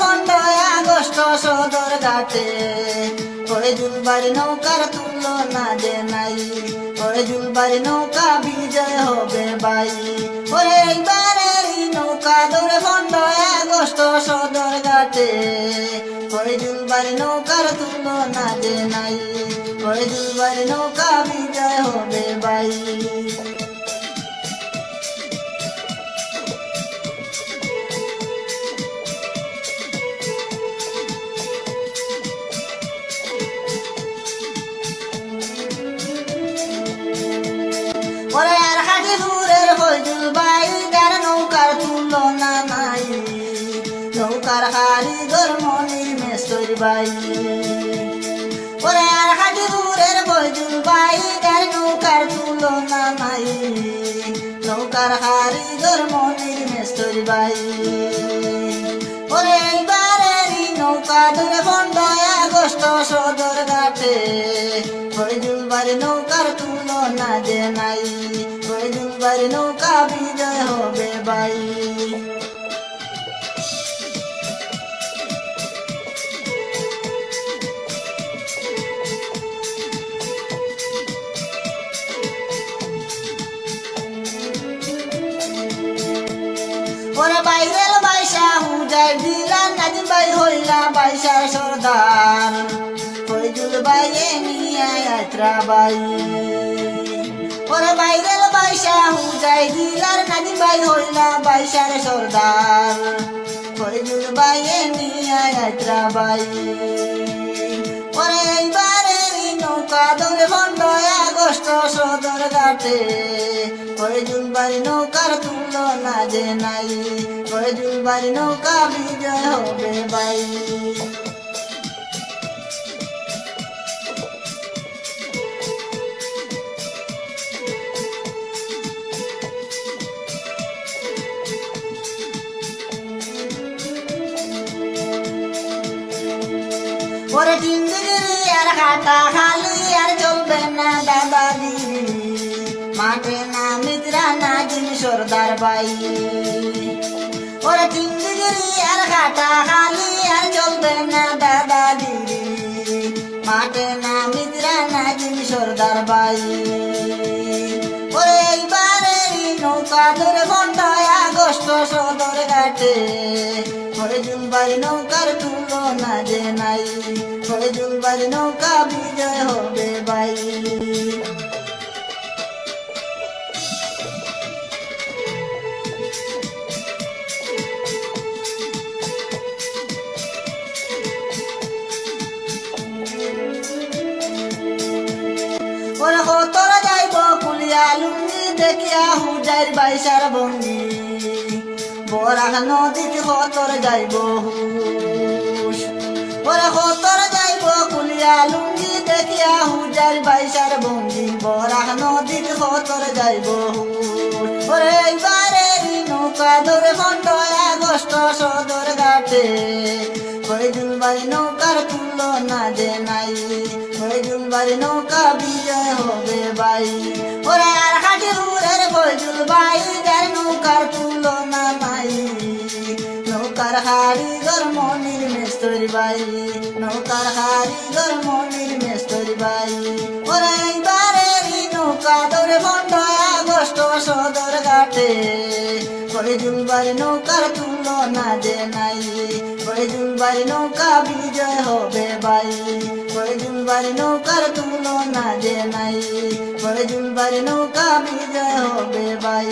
ফন্ডয় August সদর ঘাটে। ওরে জুলবাড়ি নৌকার তুলনা যে নাই ওরে জুলবাড়ি নৌকা বিজয় হবে বাই। ওরে এইবারের নৌকা ধরে ফন্ডয় আগস্ট সদর ঘাটে। ওরে জুলবাড়ি নৌকার তুলনা যে নাই ওরে জুলবাড়ি নৌকা বিজয় হবে বাই। নৌকার হারি ধর্মনির মেস্তর বাই। ওরে আর হাজি দূরের হইজুল বাই যার নৌকার তুলনা নাই। নৌকার হারি ধর্মনির মেস্তর বাই। ওরে এইবারেরই নৌকা ধরে বন্ধায় আগস্ট সদর ঘাটে। হরিজুল বাড়ি নৌকার তুলনা যে নাই। হরিজুল বাড়ি নৌকা বিজয় হবে বাই। বাই হইলা বাইসার সর্দার। ফৈজুল বাইরে নিয়ে যাত্রা বাই ওরে বাইরের বাইসা হুজাই দিলার নাজিম বাই হইলা বাইসার সর্দার। ফৈজুল বাইরে নিয়ে যাত্রা বাই সদর ঘাটে ওরে জুলবাড়ি নৌকার তুলনা যে নাই। ওরে জুলবাড়ি নৌকা বিজয় হবে বাই ওরে জিন্দিগিরি আর খাটা খালি সর্দার বাই ওরে জিন্দিগিরি আর খাটা খালি আর চলবে না দাদাগিরি মাঠে না মিত্রা, না জিন সর্দার বাই ওরে এইবারেরই নৌকা ধরে ঘন্টায় আগস্ট সদর ঘাটে। ওরে জুলবাড়ি নৌকার তুলনা যে নাই। ওরে জুলবাড়ি নৌকা বিজয় হবে বাই দেখিয়া হুজাইর বাইসার ভঙ্গি বরাক নদীত কতর যাইব ওরে কতর যাইব কুলিয়া লুঙ্গি দেখিয়া হুজাইর বাইসার ভঙ্গি বরাক নদীত কতর যাইব ওরে এইবারের নৌকা ধরে খন্ড আগস্ট সদর ঘাটে। ওই জুলবাড়ি নৌকার তুলনা যে নাই। ওই জুলবাড়ি নৌকা বিজয় হবে বাই। ওরে আর হাটি দূরের বৈজুল বাই যার নৌকার তুলনা নাই। নৌকার হারি গরমনির মেস্তরি বাই। নৌকার হারি গরমনির মেস্তরি বাই। ওরা এইবারেরই নৌকা দৌড়ে বন্ধ আগস্ট সদর ঘাটে। ওরে জুলবাড়ি নৌকার তুলনা যে নাই। ওরে জুলবাড়ি নৌকা বিজয় হবে বাই ওরে জুলবাড়ি নৌকার তুলনা যে নাই। ওরে জুলবাড়ি নৌকা বিজয় হবে বাই